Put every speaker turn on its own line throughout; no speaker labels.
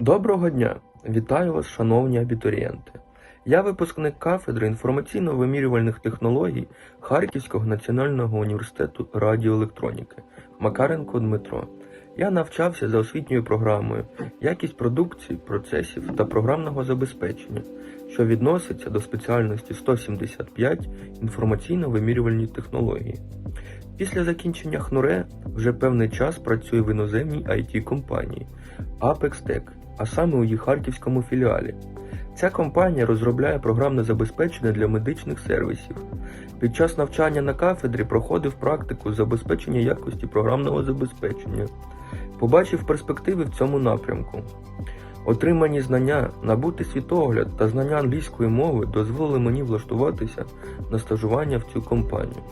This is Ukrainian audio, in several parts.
Доброго дня! Вітаю вас, шановні абітурієнти. Я випускник кафедри інформаційно-вимірювальних технологій Харківського національного університету радіоелектроніки Макаренко Дмитро. Я навчався за освітньою програмою якість продукції, процесів та програмного забезпечення, що відноситься до спеціальності 175 інформаційно-вимірювальні технології. Після закінчення ХНУРЕ вже певний час працюю в іноземній it компанії Apex Tech, а саме у її харківському філіалі. Ця компанія розробляє програмне забезпечення для медичних сервісів. Під час навчання на кафедрі проходив практику забезпечення якості програмного забезпечення. Побачив перспективи в цьому напрямку. Отримані знання, набути світогляд та знання англійської мови дозволили мені влаштуватися на стажування в цю компанію.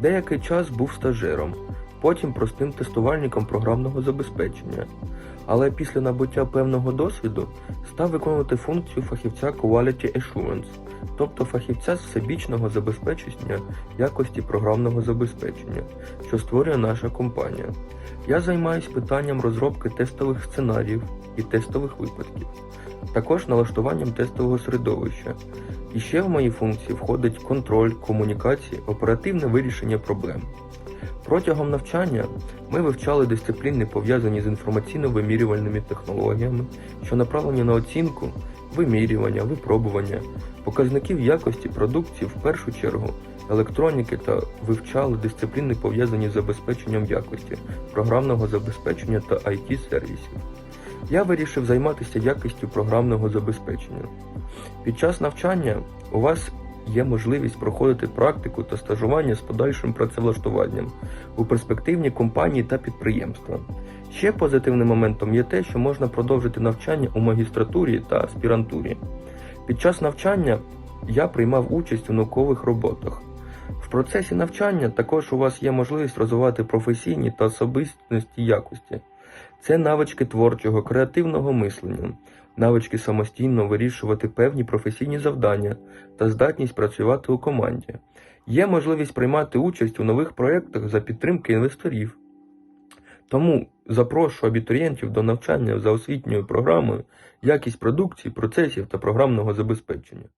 Деякий час був стажером, потім простим тестувальником програмного забезпечення. Але після набуття певного досвіду став виконувати функцію фахівця Quality Assurance, тобто фахівця з всебічного забезпечення якості програмного забезпечення, що створює наша компанія. Я займаюся питанням розробки тестових сценаріїв і тестових випадків, також налаштуванням тестового середовища. І ще в мої функції входить контроль, комунікації, оперативне вирішення проблем. Протягом навчання ми вивчали дисципліни, пов'язані з інформаційно-вимірювальними технологіями, що направлені на оцінку, вимірювання, випробування, показників якості продукції в першу чергу, електроніки та вивчали дисципліни, пов'язані з забезпеченням якості, програмного забезпечення та IT-сервісів. Я вирішив займатися якістю програмного забезпечення. Під час навчання у вас є можливість проходити практику та стажування з подальшим працевлаштуванням у перспективні компанії та підприємства. Ще позитивним моментом є те, що можна продовжити навчання у магістратурі та аспірантурі. Під час навчання я приймав участь у наукових роботах. В процесі навчання також у вас є можливість розвивати професійні та особистісні якості. Це навички творчого, креативного мислення, навички самостійно вирішувати певні професійні завдання та здатність працювати у команді. Є можливість приймати участь у нових проєктах за підтримки інвесторів. Тому запрошую абітурієнтів до навчання за освітньою програмою якість продукції, процесів та програмного забезпечення.